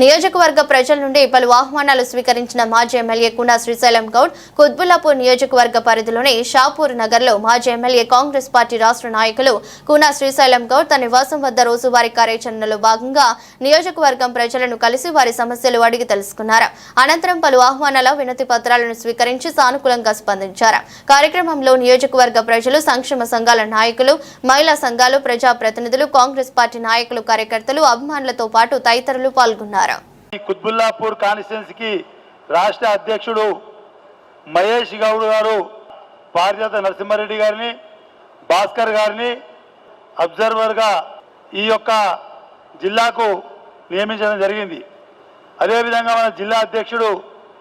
నియోజకవర్గ ప్రజల నుండి పలు ఆహ్వానాలు స్వీకరించిన మాజీ ఎమ్మెల్యే కునా శ్రీశైలం గౌడ్ కుత్బుల్లాపూర్ నియోజకవర్గ పరిధిలోని షాపూర్ నగర్లో మాజీ ఎమ్మెల్యే కాంగ్రెస్ పార్టీ రాష్ట్ర నాయకులు కునా శ్రీశైలం గౌడ్ తన నివాసం వద్ద రోజువారీ కార్యాచరణలో భాగంగా నియోజకవర్గం ప్రజలను కలిసి వారి సమస్యలు అడిగి తెలుసుకున్నారు. అనంతరం పలు ఆహ్వానాల వినతి పత్రాలను స్వీకరించి సానుకూలంగా స్పందించారు. కార్యక్రమంలో నియోజకవర్గ ప్రజలు సంక్షేమ సంఘాల నాయకులు మహిళా సంఘాలు ప్రజా ప్రతినిధులు కాంగ్రెస్ పార్టీ నాయకులు కార్యకర్తలు అభిమానులతో పాటు తదితరులు పాల్గొన్నారు. కుత్బుల్లాపూర్ కాన్స్టిట్యున్సీకి రాష్ట్ర అధ్యక్షుడు మహేష్ గౌడ్ గారు పారిజాత నరసింహారెడ్డి గారిని భాస్కర్ గారిని అబ్జర్వర్గా ఈ యొక్క జిల్లాకు నియమించడం జరిగింది. అదేవిధంగా మన జిల్లా అధ్యక్షుడు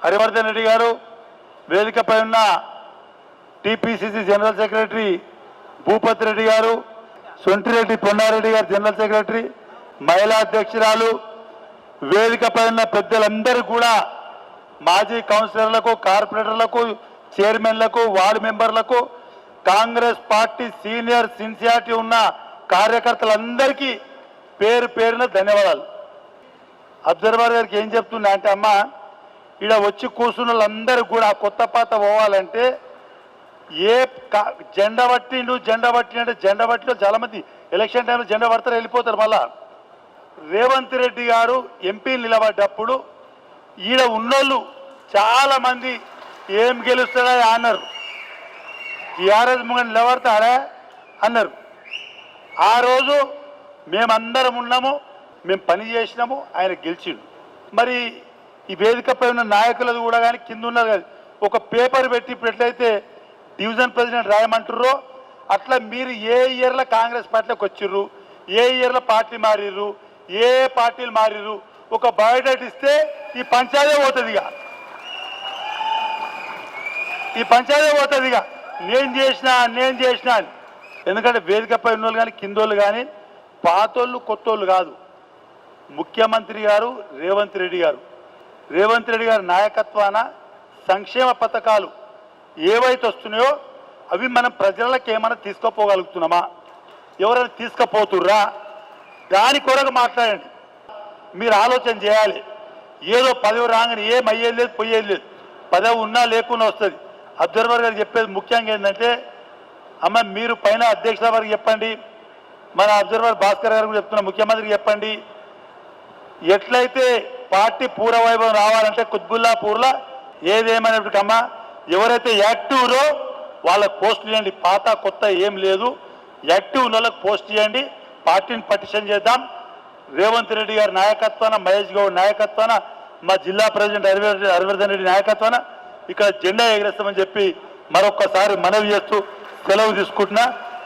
హరివర్ధన్ రెడ్డి గారు వేదికపై ఉన్న TPCC general secretary Bhupathi Reddy గారు సొంటిరెడ్డి పొన్నారెడ్డి గారు జనరల్ సెక్రటరీ మహిళా అధ్యక్షురాలు వేదిక పైన పెద్దలందరూ కూడా మాజీ కౌన్సిలర్లకు కార్పొరేటర్లకు చైర్మన్లకు వార్డు మెంబర్లకు కాంగ్రెస్ పార్టీ సీనియర్ సిన్సియారిటీ ఉన్న కార్యకర్తలందరికీ పేరు పేరున ధన్యవాదాలు. అబ్జర్వర్ గారికి ఏం చెప్తున్నా అంటే అమ్మ ఈడ వచ్చి కూర్చున్న వాళ్ళందరూ కూడా కొత్త పాత పోవాలంటే ఏ కా- జెండా పట్టిండు జెండా పట్టిండు అంటే జెండా పట్టిలో చాలా మంది ఎలక్షన్ టైంలో జెండా పడతారు వెళ్ళిపోతారు మళ్ళా. రేవంత్ రెడ్డి గారు ఎంపీ నిలబడ్డప్పుడు ఈడ ఉన్నోళ్ళు చాలా మంది ఏం గెలుస్తాడా అన్నారు. టీఆర్ఎస్ ముంగ నిలబడతాడా అన్నారు. ఆ రోజు మేమందరం ఉన్నాము మేము పని చేసినాము ఆయన గెలిచిండు. మరి ఈ వేదికపై ఉన్న నాయకులది కూడా కానీ కింద ఉన్నారు కదా. ఒక పేపర్ పెట్టి ఇప్పుడు ఎట్లయితే డివిజన్ ప్రెసిడెంట్ రాయమంటుర్రో అట్లా మీరు ఏ ఇయర్లో కాంగ్రెస్ పార్టీలోకి వచ్చిర్రు ఏ ఇయర్లో పార్టీ మారిర్రు ఏ పార్టీలు మారిరు ఒక బయోడేట్ ఇస్తే ఈ పంచాయతీ పోతుంది ఇక. ఈ పంచాయతీ పోతుంది ఇక. నేను చేసిన నేను చేసిన అని. ఎందుకంటే వేదికపై ఉన్నోళ్ళు కానీ కిందోళ్ళు కానీ పాతోళ్ళు కొత్తోళ్ళు కాదు. ముఖ్యమంత్రి గారు రేవంత్ రెడ్డి గారు. రేవంత్ రెడ్డి గారి నాయకత్వాన సంక్షేమ పథకాలు ఏవైతే వస్తున్నాయో అవి మనం ప్రజలకు ఏమైనా తీసుకోపోగలుగుతున్నామా? ఎవరైనా తీసుకపోతుర్రా? దాని కొరకు మాట్లాడండి. మీరు ఆలోచన చేయాలి. ఏదో పదవి రాగానే ఏం అయ్యేది లేదు పోయేది లేదు. పదవి ఉన్నా లేకుండా వస్తుంది. అబ్జర్వర్ గారు చెప్పేది ముఖ్యంగా ఏంటంటే అమ్మ మీరు పైన అధ్యక్షుల వారికి చెప్పండి. మన అబ్జర్వర్ భాస్కర్ గారు కూడా చెప్తున్న ముఖ్యమంత్రికి చెప్పండి. ఎట్లయితే పార్టీ పూర్వ వైభవం రావాలంటే కుత్బుల్లాపూర్లో ఏదేమైనప్పటికమ్మా ఎవరైతే యాక్టివ్లో వాళ్ళకి పోస్ట్ చేయండి. పాత కొత్త ఏం లేదు. యాక్టివ్ ఉన్న వాళ్ళకి పోస్ట్ చేయండి. పార్టీని పటిషన్ చేద్దాం. రేవంత్ రెడ్డి గారి నాయకత్వాన మహేష్ గౌడ్ నాయకత్వాన మా జిల్లా ప్రెసిడెంట్ హరివర్ధన్ హరివర్ధన్ రెడ్డి నాయకత్వాన ఇక్కడ జెండా ఎగరేస్తామని చెప్పి మరొక్కసారి మనవి చేస్తూ సెలవు తీసుకుంటున్నా.